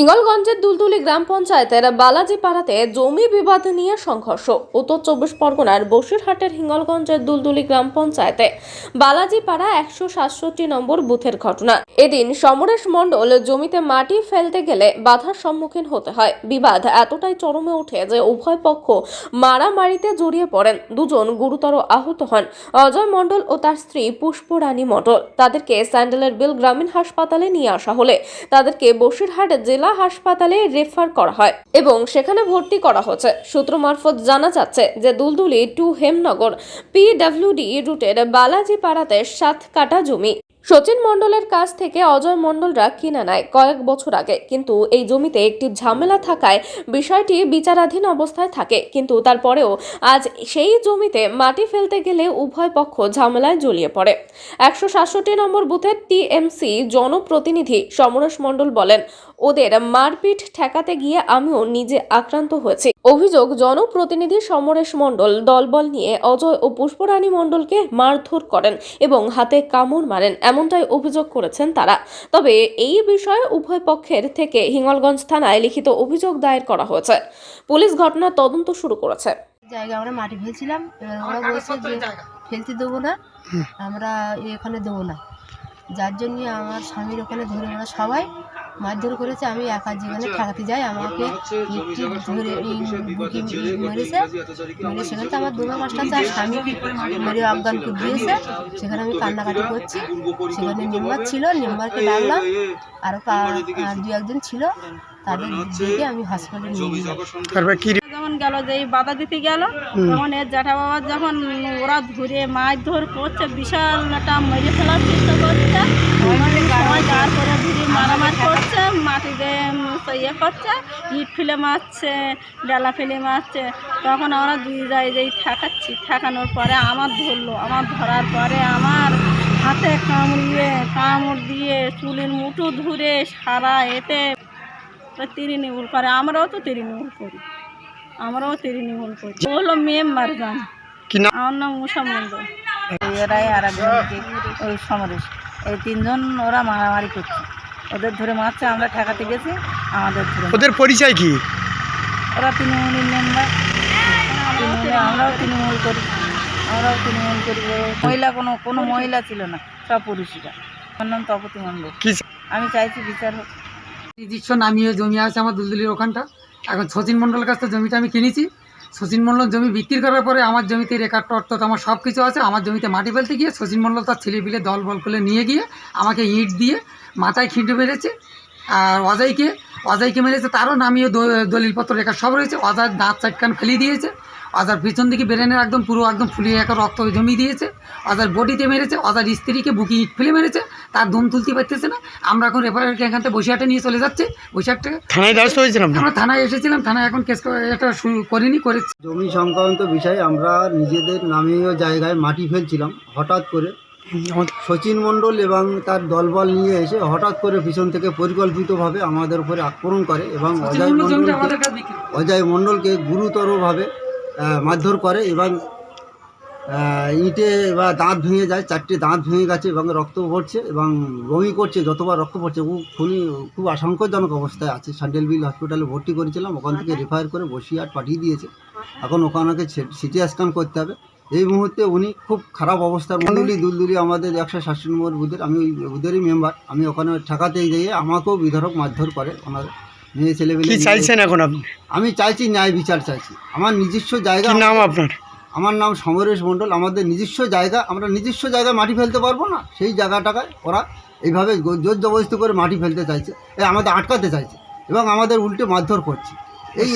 হিঙ্গলগঞ্জের দুলদুলি গ্রাম পঞ্চায়েতের বালাজি পাড়াতে জমি বিবাদ নিয়ে সংঘর্ষ। উত্তর চব্বিশ পরগনার বসিরহাটের হিঙ্গলগঞ্জের দুলদুলি গ্রাম পঞ্চায়েতে বালাজি পাড়া একশো সাতষট্টি নম্বর বুথের ঘটনা। এদিন সমরেশ মণ্ডল জমিতে মাটি ফেলতে গেলে বাধার সম্মুখীন হতে হয়। বিবাদ এতটাই চরমে ওঠে যে উভয় পক্ষ মারামারিতে জড়িয়ে পড়েন। দুজন গুরুতর আহত হন। অজয় মণ্ডল ও তার স্ত্রী পুষ্পরানী মণ্ডল। তাদেরকে স্যান্ডেলের বিল গ্রামীণ হাসপাতালে নিয়ে আসা হলে তাদেরকে বসিরহাট জেলা হাসপাতালে রেফার করা হয় এবং সেখানে ভর্তি করা হচ্ছে। সূত্র মারফত জানা যাচ্ছে যে দুলদুলি টু হেমনগর পিডাব্লিউডি রুটের বালাজি পাড়াতে সাত কাটা জমি সচিন মণ্ডলের কাছ থেকে অজয় মণ্ডলরা কিনে নেয় কয়েক বছর আগে। কিন্তু এই জমিতে একটি ঝামেলা থাকায় বিষয়টি বিচারাধীন অবস্থায় থাকে। কিন্তু তারপরেও আজ সেই জমিতে মাটি ফেলতে গেলে উভয় পক্ষ ঝামেলায় জড়িয়ে পড়ে। একশো সাতষট্টি নম্বর বুথের টিএমসি জনপ্রতিনিধি সমরেশ মণ্ডল বলেন, ওদের মারপিট ঠেকাতে গিয়ে আমিও নিজে আক্রান্ত হয়েছি। অভিযোগ, জনপ্রতিনিধি সমরেশ মণ্ডল দলবল নিয়ে অজয় ও পুষ্পরানী মণ্ডলকে মারধর করেন এবং হাতে কামড় মারেন। এমনটাই অভিযোগ করেছেন তারা। তবে এই বিষয়ে উভয় পক্ষের থেকে হিঙ্গলগঞ্জ থানায় লিখিত অভিযোগ দায়ের করা হয়েছে। পুলিশ ঘটনার তদন্ত শুরু করেছে। জায়গা আমরা মাটি ফেলছিলাম এবার ওরা বলছে যে ফেলতে দেবো না আমরা এখানে দেবো না। যার জন্য আমার স্বামীর ওখানে ধরে ওরা সবাই মারধর করেছে আমি একা জীবনে থাকতে যাই আমাকে ইটটি ধরে বুকে মেরেছে। মেরে সেখানে তো আমার দুমা মাস্টার আছে স্বামী মেরে অজ্ঞান করে দিয়েছে সেখানে আমি কান্নাকাটি করছি সেখানে মেম্বার ছিল মেম্বারকে ডাকলাম আরও দু একজন ছিল তাদের দেখে আমি হসপিটালে নিয়ে গেলাম যখন গেল যে এই বাধা দিতে গেল তখন এর জ্যাঠা বাবা যখন ওরা ধরে মাছ ধর করছে বিশাল একটা মেরে ফেলার চেষ্টা করছে। করে ধরে মারামারি করছে মাটিতে উম, তো ইয়ে করছে ইট ফেলে মারছে ডালা ফেলে মারছে। তখন আমরা দুই যাই যেই ঠেকাচ্ছি ঠেকানোর পরে আমার ধরলো আমার ধরার পরে আমার হাতে কামড়িয়ে কামড় দিয়ে চুলের মুঠো ধরে সারা এতে তিরিনিমূল করে আমরাও তো তিরিনিমূল করি। আমরাও তিরিনিমূল করি ও হলো মেম্বার গান কি নাম? আমার নাম উষা মণ্ডল। এরাই আর ওই সমরেশ। এই তিনজন ওরা মারামারি করছে। ওদের ধরে মারছে আমরা ঠেকাতে গেছি আমাদের ধরে ওদের পরিচয় কি? ওরা তৃণমূলের মেম্বার তৃণমূলে আমরাও তৃণমূল করি। আমরাও তৃণমূল করি। মহিলা কোনো কোনো মহিলা ছিল না সব পুরুষরা। আমার নাম তপতি মণ্ডল। কি আমি চাইছি বিচার হোক। নিজস্ব নামিয়ে জমি আছে আমার দুলদুলির ওখানটা। এখন সচিন মণ্ডলের কাছ থেকে জমিটা আমি কিনেছি। শচীন মণ্ডল জমি বিক্রি করার পরে আমার জমিতে রেকার অর্থাৎ আমার সব কিছু আছে। আমার জমিতে মাটি ফেলতে গিয়ে সচিন মণ্ডল তার ছেলে পিলে দল বল করে নিয়ে গিয়ে আমাকে ইট দিয়ে মাথায় খিঁটে মেরেছে। আর অজয়কে অজয়কে মেরেছে, তারও নামিয়ে দলিলপত্র রেখা সব রয়েছে। অজয় দাঁত চাটকান ফেলিয়ে দিয়েছে। অজার পিছন দিকে ব্রেনের একদম পুরো একদম ফুলিয়ে একা রক্ত জমিয়ে দিয়েছে। অজার বডিতে মেরেছে অজার স্ত্রীকে বুকি ইট ফেলে মেরেছে তার দম তুলতে পারতেছে না। আমরা এখন রেফারেলকে এখান থেকে বসিরহাটে নিয়ে চলে যাচ্ছে। বসিরহাটে থানায় দ্বারস্থ হয়েছিলাম আমরা থানায় এসেছিলাম থানায় এখন কেস করে- এটা করিনি করেছি। জমি সংক্রান্ত বিষয়ে আমরা নিজেদের নামীয় জায়গায় মাটি ফেলছিলাম হঠাৎ করে। সচিন মণ্ডল এবং তার দলবল নিয়ে এসে হঠাৎ করে পিছন থেকে পরিকল্পিতভাবে আমাদের উপরে আক্রমণ করে এবং অজয় মণ্ডলকে অজয় মণ্ডলকে গুরুতরভাবে মারধর করে এবং ইটে বা দাঁত ভেঙে যায় চারটে দাঁত ভেঙে গেছে এবং রক্ত পড়ছে এবং বমি করছে যতবার রক্ত পড়ছে ও খুনি খুব আশঙ্কাজনক অবস্থায় আছে। স্যান্ডেল বিল হসপিটালে ভর্তি করেছিলাম ওখান থেকে রেফার করে বসিরহাট পাঠিয়ে দিয়েছে। এখন ওখানে সিটি স্ক্যান করতে হবে। এই মুহূর্তে উনি খুব খারাপ অবস্থার মন্ডলী দুলদুলি আমাদের একশো ষাটটি নম্বর বুথের আমি ওই বুথেরই মেম্বার আমি ওখানে ঠেকাতে গিয়ে আমাকেও বিধারক মারধর করে ওনার মেয়ে ছেলে কি চাইছেন এখন আপনি? আমি চাইছি ন্যায় বিচার চাইছি। আমার নিজস্ব জায়গা কি নাম আপনার? আমার নাম সমরেশ মণ্ডল। আমাদের নিজস্ব জায়গা আমরা নিজস্ব জায়গায় মাটি ফেলতে পারব না। সেই জায়গাটাকায় ওরা এইভাবে জোর জবরদস্তি করে মাটি ফেলতে চাইছে। আমাদের আটকাতে চাইছে। এবং আমাদের উল্টে মারধর করছে। এই